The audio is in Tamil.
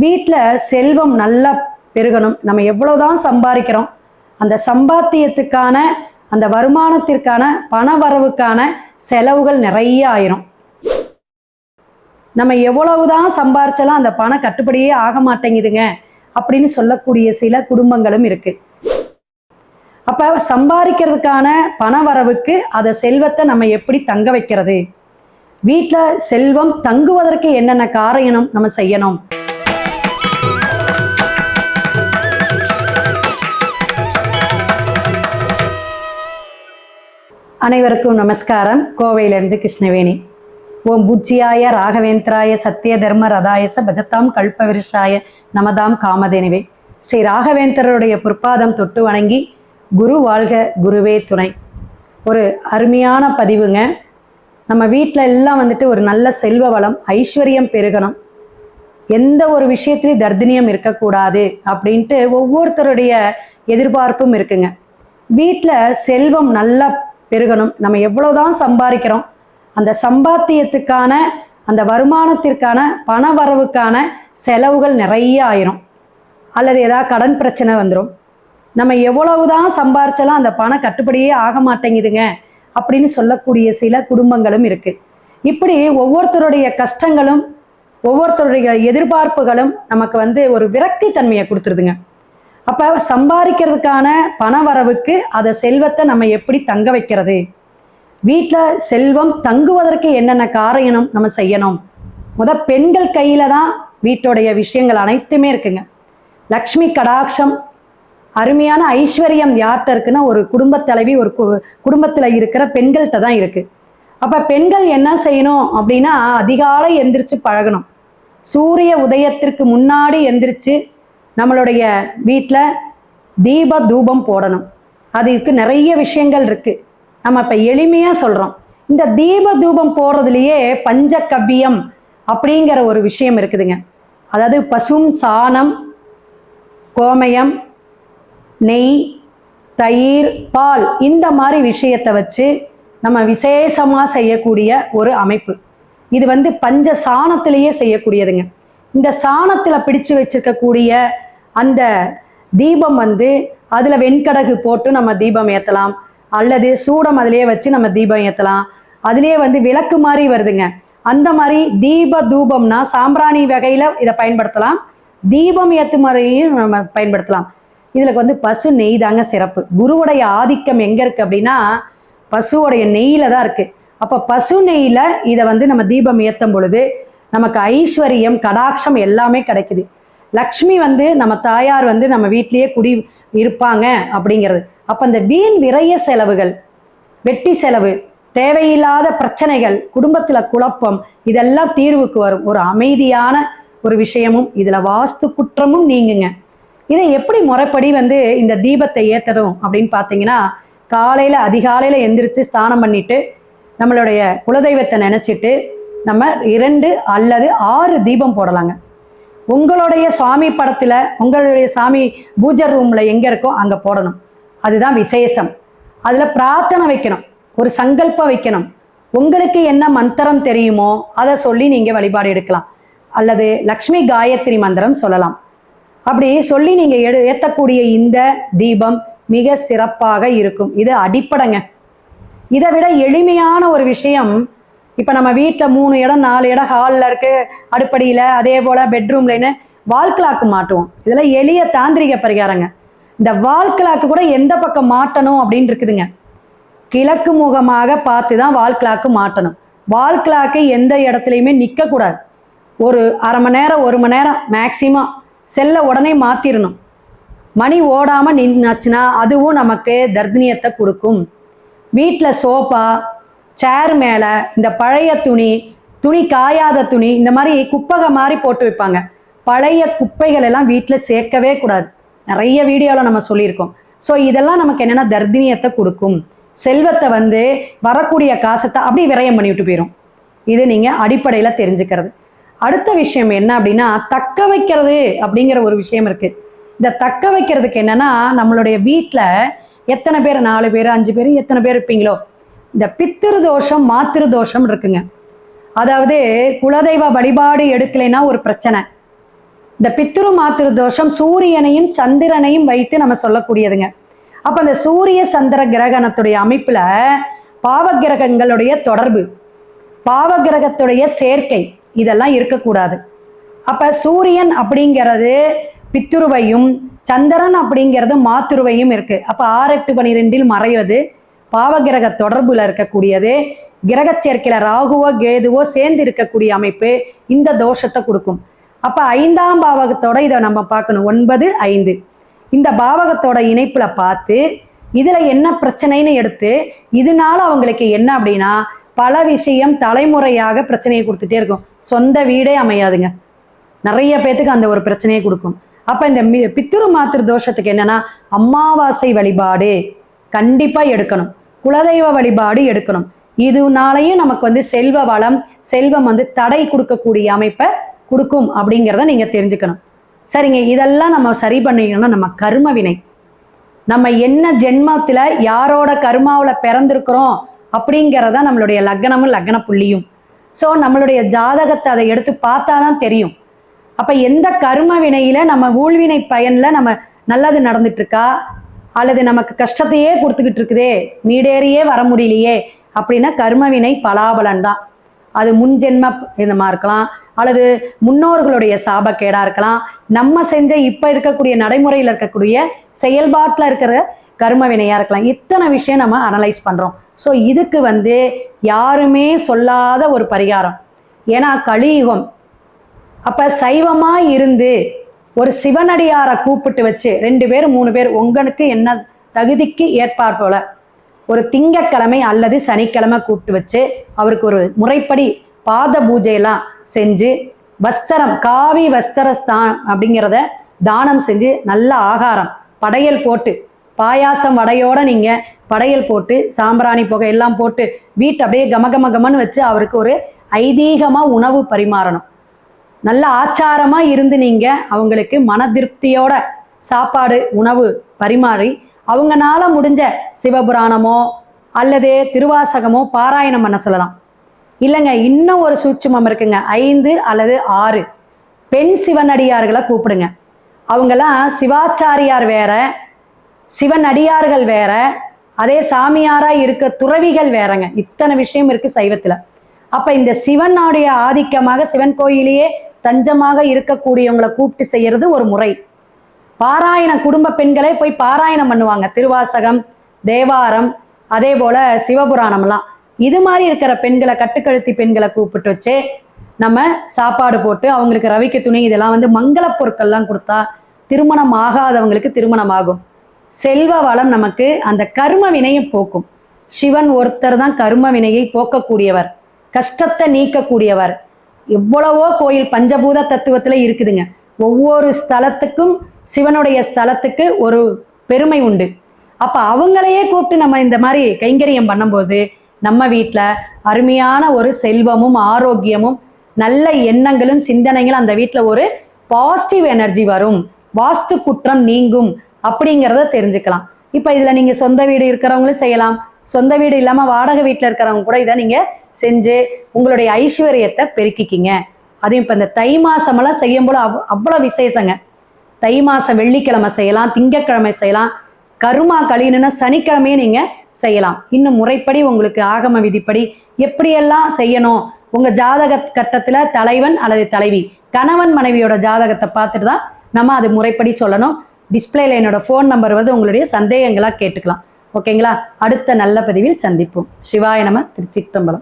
வீட்டில் செல்வம் நல்லா பெருகணும். நம்ம எவ்வளோதான் சம்பாதிக்கிறோம் அந்த சம்பாத்தியத்துக்கான அந்த வருமானத்திற்கான பண வரவுக்கான செலவுகள் நிறைய ஆயிரும். நம்ம எவ்வளவுதான் சம்பாரிச்சாலும் அந்த பணம் கட்டுப்படியே ஆக மாட்டேங்குதுங்க அப்படின்னு சொல்லக்கூடிய சில குடும்பங்களும் இருக்கு. அப்ப சம்பாதிக்கிறதுக்கான பண வரவுக்கு அதை செல்வத்தை நம்ம எப்படி தங்க வைக்கிறது? வீட்டில் செல்வம் தங்குவதற்கு என்னென்ன காரணம் நம்ம செய்யணும்? அனைவருக்கும் நமஸ்காரம். கோவையிலிருந்து கிருஷ்ணவேணி. ஓம் பூஜ்யாய ராகவேந்திராய சத்திய தர்ம ரதாயச பஜத்தாம் கல்பவிருஷாய நமதாம் காமதேனிவே. ஸ்ரீ ராகவேந்திரருடைய பொற்பாதம் தொட்டு வணங்கி குரு வாழ்க குருவே துணை. ஒரு அருமையான பதிவுங்க. நம்ம வீட்டில் எல்லாம் வந்துட்டு ஒரு நல்ல செல்வ வளம் ஐஸ்வர்யம் பெருகணும். எந்த ஒரு விஷயத்திலையும் தர்தினியம் இருக்கக்கூடாது அப்படின்ட்டு ஒவ்வொருத்தருடைய எதிர்பார்ப்பும் இருக்குங்க. வீட்டில் செல்வம் நல்லா பெருகணும். நம்ம எவ்வளோதான் சம்பாதிக்கிறோம் அந்த சம்பாத்தியத்துக்கான அந்த வருமானத்திற்கான பண வரவுக்கான செலவுகள் நிறைய ஆயிரும். அல்லது ஏதாவது கடன் பிரச்சனை வந்துடும் நம்ம எவ்வளவுதான் சம்பாரிச்சாலும் அந்த பணம் கட்டுப்படியே ஆக மாட்டேங்குதுங்க அப்படின்னு சொல்லக்கூடிய சில குடும்பங்களும் இருக்கு. இப்படி ஒவ்வொருத்தருடைய கஷ்டங்களும் ஒவ்வொருத்தருடைய எதிர்பார்ப்புகளும் நமக்கு வந்து ஒரு விரக்தி தன்மையை கொடுத்துருதுங்க. அப்ப சம்பாதிக்கிறதுக்கான பண வரவுக்கு அதை செல்வத்தை நம்ம எப்படி தங்க வைக்கிறது? வீட்டில் செல்வம் தங்குவதற்கு என்னென்ன காரணம் நம்ம செய்யணும்? முத பெண்கள் கையில தான் வீட்டுடைய விஷயங்கள் அனைத்துமே இருக்குங்க. லக்ஷ்மி கடாட்சம் அருமையான ஐஸ்வர்யம் யார்கிட்ட இருக்குன்னா ஒரு குடும்பத் தலைவி ஒரு கு குடும்பத்தில் இருக்கிற பெண்கள்கிட்ட தான் இருக்கு. அப்போ பெண்கள் என்ன செய்யணும் அப்படின்னா அதிகாலை எந்திரிச்சு பழகணும். சூரிய உதயத்திற்கு முன்னாடி எந்திரிச்சு நம்மளுடைய வீட்டில் தீப தூபம் போடணும். அதுக்கு நிறைய விஷயங்கள் இருக்கு. நம்ம இப்போ எளிமையாக சொல்கிறோம் இந்த தீப தூபம் போடுறதுலையே பஞ்சகவ்யம் அப்படிங்கிற ஒரு விஷயம் இருக்குதுங்க. அதாவது பசும் சாணம் கோமயம் நெய் தயிர் பால் இந்த மாதிரி விஷயத்தை வச்சு நம்ம விசேஷமாக செய்யக்கூடிய ஒரு அமைப்பு. இது வந்து பஞ்ச சாணத்திலேயே செய்யக்கூடியதுங்க. இந்த சாணத்தில் பிடிச்சு வச்சிருக்கக்கூடிய அந்த தீபம் வந்து அதில் வெண்கடகு போட்டு நம்ம தீபம் ஏற்றலாம் அல்லது சூடம் அதிலே வச்சு நம்ம தீபம் ஏற்றலாம் அதிலே வந்து விளக்கு மாதிரி வருதுங்க. அந்த மாதிரி தீப தூபம்னா சாம்பிராணி வகையில் இதை பயன்படுத்தலாம். தீபம் ஏற்று முறையும் நம்ம பயன்படுத்தலாம். இதில் வந்து பசு நெய் தாங்க சிறப்பு. குருவுடைய ஆதிக்கம் எங்கே இருக்குது அப்படின்னா பசுவோடைய நெய்யில் தான் இருக்குது அப்போ பசு நெய்யில் இதை வந்து நம்ம தீபம் ஏற்றும் பொழுது நமக்கு ஐஸ்வர்யம் கடாட்சம் எல்லாமே கிடைக்குது. லக்ஷ்மி வந்து நம்ம தாயார் வந்து நம்ம வீட்டிலேயே குடி இருப்பாங்க அப்படிங்கிறது. அப்போ அந்த வீண் விரைய செலவுகள் வெட்டி செலவு தேவையில்லாத பிரச்சனைகள் குடும்பத்தில் குழப்பம் இதெல்லாம் தீர்வுக்கு வரும். ஒரு அமைதியான ஒரு விஷயமும் இதில் வாஸ்து குற்றமும் நீங்குங்க. இதை எப்படி முறைப்படி வந்து இந்த தீபத்தை ஏற்றணும் அப்படின்னு பார்த்தீங்கன்னா காலையில் அதிகாலையில் எந்திரிச்சு ஸ்நானம் பண்ணிட்டு நம்மளுடைய குலதெய்வத்தை நினச்சிட்டு நம்ம இரண்டு அல்லது ஆறு தீபம் போடலாங்க. உங்களுடைய சுவாமி படத்தில் உங்களுடைய சாமி பூஜை ரூமில் எங்கே இருக்கோ அங்கே போடணும். அதுதான் விசேஷம். அதில் பிரார்த்தனை வைக்கணும். ஒரு சங்கல்பம் வைக்கணும். உங்களுக்கு என்ன மந்திரம் தெரியுமோ அதை சொல்லி நீங்கள் வழிபாடு எடுக்கலாம். அல்லது லக்ஷ்மி காயத்ரி மந்திரம் சொல்லலாம். அப்படி சொல்லி நீங்கள் எடு ஏற்றக்கூடிய இந்த தீபம் மிக சிறப்பாக இருக்கும். இது அடிப்படைங்க. இதை விட எளிமையான ஒரு விஷயம் இப்போ நம்ம வீட்டில் மூணு இடம் நாலு இடம் ஹாலில் இருக்கு அடுப்படியில் அதே போல் பெட்ரூம்லன்னு வால் கிளாக்கு மாட்டுவோம். இதெல்லாம் எளிய தாந்திரிக பரிகாரங்க. இந்த வால் கிளாக்கு கூட எந்த பக்கம் மாட்டணும் அப்படின்னு இருக்குதுங்க. கிழக்கு முகமாக பார்த்து தான் வால் கிளாக்கு மாட்டணும். வால் கிளாக்கு எந்த இடத்துலையுமே நிற்கக்கூடாது ஒரு அரை மணி நேரம் ஒரு மணி நேரம் மேக்சிமம் செல்லை உடனே மாற்றிடணும் மணி ஓடாமல் நின்னாச்சுன்னா அதுவும் நமக்கு தர்தினியத்தை கொடுக்கும். வீட்டில் சோஃபா சேர் மேலே இந்த பழைய துணி துணி காயாத துணி இந்த மாதிரி குப்பகை மாதிரி போட்டு வைப்பாங்க. பழைய குப்பைகள் எல்லாம் வீட்டில் சேர்க்கவே கூடாது. நிறைய வீடியோவில் நம்ம சொல்லியிருக்கோம். ஸோ இதெல்லாம் நமக்கு என்னென்னா தர்தினியத்தை கொடுக்கும். செல்வத்தை வந்து வரக்கூடிய காசத்தை அப்படியே விரயம் பண்ணிவிட்டு போயிடும் இது நீங்கள் அடிப்படையில் தெரிஞ்சுக்கிறது. அடுத்த விஷயம் என்ன அப்படின்னா தக்க வைக்கிறது அப்படிங்கிற ஒரு விஷயம் இருக்குது இந்த தக்க வைக்கிறதுக்கு என்னென்னா நம்மளுடைய வீட்டில் எத்தனை பேர்? நாலு பேர் அஞ்சு பேர் எத்தனை பேர் இருப்பீங்களோ? இந்த பித்திரு தோஷம் மாத்திரு தோஷம் இருக்குங்க. அதாவது குலதெய்வ வழிபாடு எடுக்கலைன்னா ஒரு பிரச்சனை. இந்த பித்திரு மாத்திரு தோஷம் சூரியனையும் சந்திரனையும் வைத்து நம்ம சொல்லக்கூடியதுங்க. அப்ப அந்த சூரிய சந்திர கிரகணத்துடைய அமைப்புல பாவ கிரகங்களுடைய தொடர்பு பாவ கிரகத்துடைய சேர்க்கை இதெல்லாம் இருக்கக்கூடாது. அப்ப சூரியன் அப்படிங்கிறது பித்துருவையும் சந்திரன் அப்படிங்கிறது மாத்துருவையும் இருக்கு. அப்ப ஆறு எட்டு பனிரெண்டில் மறைவது பாவகிரக தொடர்புல இருக்கக்கூடியது கிரக சேர்க்கையில ராகுவோ கேதுவோ சேர்ந்து இருக்கக்கூடிய அமைப்பு இந்த தோஷத்தை கொடுக்கும். அப்ப ஐந்தாம் பாவகத்தோட இதை நம்ம பார்க்கணும். ஒன்பது ஐந்து. இந்த பாவகத்தோட இணைப்புல பார்த்து இதுல என்ன பிரச்சனைன்னு எடுத்து இதனால அவங்களுக்கு என்ன அப்படின்னா பல விஷயம் தலைமுறையாக பிரச்சனையை கொடுத்துட்டே இருக்கும். சொந்த வீடே அமையாதுங்க. நிறைய பேத்துக்கு அந்த ஒரு பிரச்சனையை கொடுக்கும். அப்ப இந்த மி- பித்துரு மாத்திரு தோஷத்துக்கு என்னன்னா அமாவாசை வழிபாடு கண்டிப்பா எடுக்கணும். குலதெய்வ வழிபாடு எடுக்கணும். இதுனாலையும் நமக்கு வந்து செல்வ வளம் செல்வம் வந்து தடை கொடுக்கக்கூடிய அமைப்பை கொடுக்கும் அப்படிங்கிறத நீங்க தெரிஞ்சுக்கணும். சரிங்க இதெல்லாம் நம்ம சரி பண்ணிக்கணும்னா நம்ம கர்ம வினை. நம்ம என்ன ஜென்மத்துல யாரோட கர்மாவுல பிறந்திருக்கிறோம் அப்படிங்கிறத நம்மளுடைய லக்னமும் லக்ன புள்ளியும் ஸோ நம்மளுடைய ஜாதகத்தை அதை எடுத்து பார்த்தா தான் தெரியும். அப்ப எந்த கர்ம வினையில நம்ம ஊழ்வினை பயன்ல நம்ம நல்லது நடந்துட்டு இருக்கா? அல்லது நமக்கு கஷ்டத்தையே கொடுத்துக்கிட்டு இருக்குதே மீடேறியே வர முடியலையே அப்படின்னா கர்மவினை பலாபலன் தான் அது முன்ஜென்ம இதமாக இருக்கலாம் அல்லது முன்னோர்களுடைய சாபக்கேடா இருக்கலாம். நம்ம செஞ்ச இப்போ இருக்கக்கூடிய நடைமுறையில் இருக்கக்கூடிய செயல்பாட்டில் இருக்கிற கர்ம வினையாக இருக்கலாம். இத்தனை விஷயம் நம்ம அனலைஸ் பண்ணுறோம் ஸோ இதுக்கு வந்து யாருமே சொல்லாத ஒரு பரிகாரம். ஏன்னா கலியுகம். அப்போ சைவமாக இருந்து ஒரு சிவனடியாரை கூப்பிட்டு வச்சு ரெண்டு பேர் மூணு பேர் உங்களுக்கு என்ன தகுதிக்கு ஏற்பார் போல ஒரு திங்கட்கிழமை அல்லது சனிக்கிழமை கூப்பிட்டு வச்சு அவருக்கு ஒரு முறைப்படி பாத பூஜையெல்லாம் செஞ்சு வஸ்திரம் காவி வஸ்திரஸ்தான் அப்படிங்கிறத தானம் செஞ்சு நல்ல ஆகாரம் படையல் போட்டு பாயாசம் வடையோட நீங்கள் படையல் போட்டு சாம்பிராணி புகை எல்லாம் போட்டு வீட்டை அப்படியே கமகம கமன்னு வச்சு அவருக்கு ஒரு ஐதீகமாக உணவு பரிமாறணும். நல்ல ஆச்சாரமா இருந்து நீங்க அவங்களுக்கு மன திருப்தியோட சாப்பாடு உணவு பரிமாறி அவங்கனால முடிஞ்ச சிவபுராணமோ அல்லது திருவாசகமோ பாராயணம் பண்ண சொல்லலாம். இல்லைங்க இன்னும் ஒரு சூட்சுமம் இருக்குங்க. ஐந்து அல்லது ஆறு. பெண் சிவனடியார்களை கூப்பிடுங்க. அவங்கெல்லாம் சிவாச்சாரியார் வேற சிவனடியார்கள் வேற அதே சாமியாரா இருக்க துறவிகள் வேறங்க. இத்தனை விஷயம் இருக்கு சைவத்துல. அப்ப இந்த சிவனுடைய ஆதிக்கமாக சிவன் கோயிலேயே தஞ்சமாக இருக்கக்கூடியவங்களை கூப்பிட்டு செய்யறது ஒரு முறை. பாராயண குடும்ப பெண்களே போய் பாராயணம் பண்ணுவாங்க. திருவாசகம் தேவாரம் அதே போல சிவபுராணம்லாம். இது மாதிரி இருக்கிற பெண்களை கட்டுக்கழுத்தி பெண்களை கூப்பிட்டு வச்சு நம்ம சாப்பாடு போட்டு அவங்களுக்கு ரவிக்க துணி இதெல்லாம் வந்து மங்கள பொருட்கள்லாம் கொடுத்தா திருமணம் ஆகாதவங்களுக்கு திருமணம் ஆகும் செல்வ வளம் நமக்கு அந்த கர்ம வினையும் போக்கும். சிவன் ஒருத்தர் தான் கர்ம வினையை போக்கக்கூடியவர். கஷ்டத்தை நீக்கக்கூடியவர். எவ்வளவோ கோயில் பஞ்சபூத தத்துவத்துல இருக்குதுங்க. ஒவ்வொரு ஸ்தலத்துக்கும் சிவனுடைய ஸ்தலத்துக்கு ஒரு பெருமை உண்டு. அப்ப அவங்களையே கூப்பிட்டு நம்ம இந்த மாதிரி கைங்கரியம் பண்ணும்போது நம்ம வீட்டில் அருமையான ஒரு செல்வமும் ஆரோக்கியமும் நல்ல எண்ணங்களும் சிந்தனைகளும் அந்த வீட்டில் ஒரு பாசிட்டிவ் எனர்ஜி வரும். வாஸ்து குற்றம் நீங்கும் அப்படிங்கிறத தெரிஞ்சுக்கலாம். இப்போ இதில் நீங்கள் சொந்த வீடு இருக்கிறவங்களும் செய்யலாம். சொந்த வீடு இல்லாமல் வாடகை வீட்டில் இருக்கிறவங்க கூட இதை நீங்கள் செஞ்சு உங்களுடைய ஐஸ்வர்யத்தை பெருக்கிக்கிங்க. அதையும் இப்போ இந்த தை மாசமெல்லாம் செய்யும் போல அவ் அவ்வளோ விசேஷங்க. தை மாதம் வெள்ளிக்கிழமை செய்யலாம் திங்கக்கிழமை செய்யலாம். கருமா கழியணும்னா சனிக்கிழமையே நீங்கள் செய்யலாம். இன்னும் முறைப்படி உங்களுக்கு ஆகம விதிப்படி எப்படியெல்லாம் செய்யணும்? உங்கள் ஜாதக கட்டத்தில் தலைவன் அல்லது தலைவி கணவன் மனைவியோட ஜாதகத்தை பார்த்துட்டு தான் நம்ம அது முறைப்படி சொல்லணும். டிஸ்பிளேல என்னோட ஃபோன் நம்பர் வந்து உங்களுடைய சந்தேகங்களாக கேட்டுக்கலாம். ஓகேங்களா? அடுத்த நல்ல பதிவில் சந்திப்போம். சிவாய நம திருச்சித்தம்பலம்